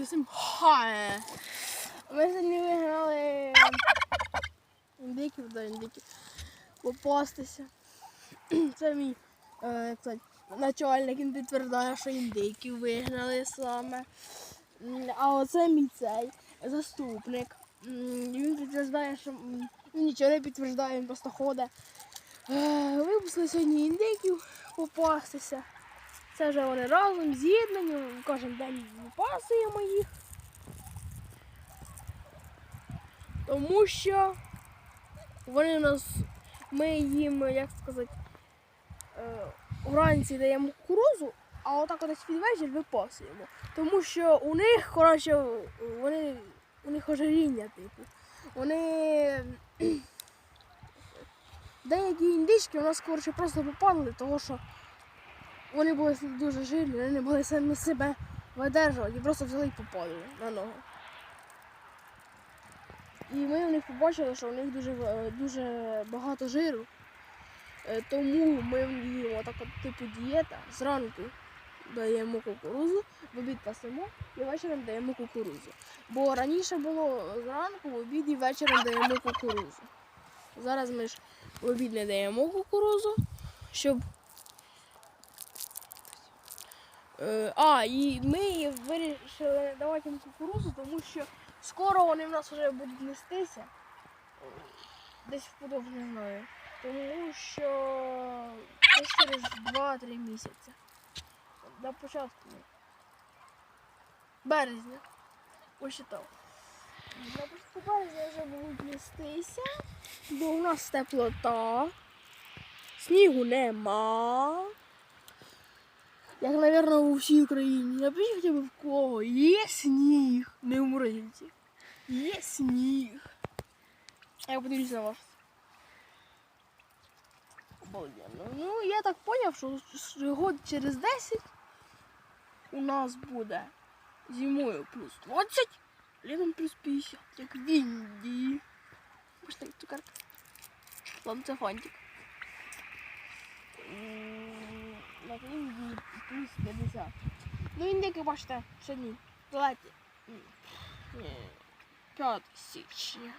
друзі, всім хай! Ми сьогодні виграли індиків до індиків. Попастися. Це мій е, начальник, він підтверджує, що індиків вигнали саме. А оце мій цей заступник. Він підтверджує, що він нічого не підтверджує, він просто ходить. Е, Випустили сьогодні індиків попастися. Це вже вони разом з'єднані, кожен день випасуємо їх. Тому що вони у нас, ми їм, як сказати, е, вранці даємо кукурузу, а отак десь під вечір випасуємо. Тому що у них, коротше, вони, у них ожиріння, типу. Вони деякі індички у нас коротше просто попадали, тому що вони були дуже жирні, вони не могли самі себе видержувати і просто взяли і попадали на ногу. І ми в них побачили, що у них дуже, е, дуже багато жиру. Е, Тому ми їмо так от типу дієта. Зранку даємо кукурузу, в обід пасемо і вечором даємо кукурузу. Бо раніше було зранку, в обід і вечором даємо кукурузу. Зараз ми ж в обід не даємо кукурузу, щоб Е, А, і ми вирішили давати їм кукурузу, тому що скоро вони в нас вже будуть нестися. Десь вподоб не знаю. Тому що десь через 2-3 місяці. На початку березня. Посчитав. На початку березня вже будуть нестися, бо у нас теплота, снігу нема. Як, мабуть, у всій Україні. Напишіть хоча б в кого. Є сніг. Не умрите. Є сніг. Я подивлюсь на вас. Обалденно. Ну, я так поняв, що с- год через 10 у нас буде зимою плюс 20, літом плюс 50, як в Індії. Бачите, як цукерка. Ладно, це фантик. М, На Індії плюс 50. Ну, індики, бачите, сьогодні. Давайте. М, ні, 5 січня.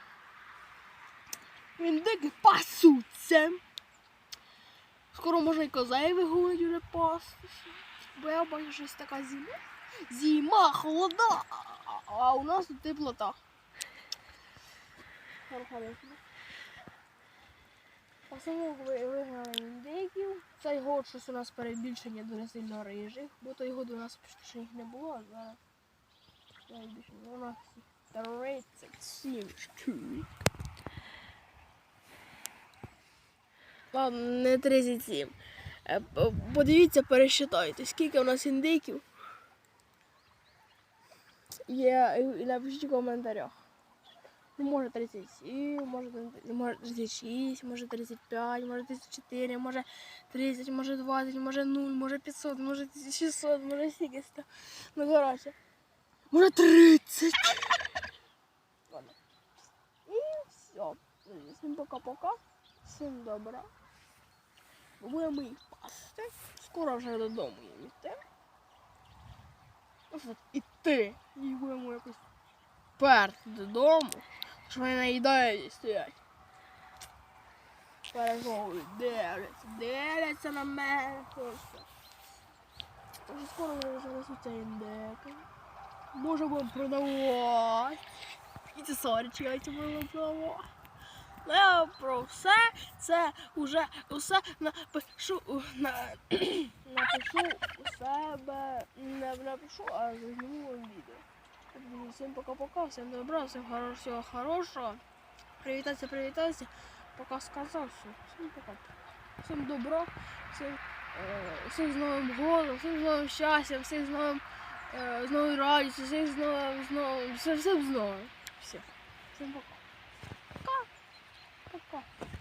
Індики пасуться. Скоро можна і козей вигонять уже пастися. Бо я бачу, щось така зима. Зима, холода, а- у нас тут теплота. Пасовок ви- вигнали індиків. Цей год щось у нас перебільшення дуже сильно рижих, бо той год у нас почти їх не було, а зараз найбільше. У нас 37 штук. Ладно, не 37. Е, Подивіться, пересчитайте, скільки у нас індиків. Є напишіть в коментарях. Ну, може 37, може, не- може 36, може 35, може 34, може 30, може 20, може 0, може 500, може 1600, може скільки 100. Ну, коротше. Може 30. Ладно. І все. Всім пока-пока. Всім добра. Будемо їх пасти. Скоро вже додому їм йти. Ось от іти. І будемо якось перти додому. Що вони наїдають і стоять. Пережовують, дивляться, дивляться на мене просто. Вже скоро несуться індики. Може будемо продавати. І ці сорічі яйця будемо продавати. Ну, я про все це вже усе напишу на, напишу у себе. Не напишу, а зніму вам відео. Всім пока-пока, всім добра, всім хорошого, всього хорошого. Привітайся, привітайся. Пока сказав все. Всім пока. Всім добра, всім, е, всім з Новим годом, всім з новим щастям, всім з новим е, з новою радістю, всім з новим, з новим, всім, всім з новим. Все. Всім пока. Пока. Пока.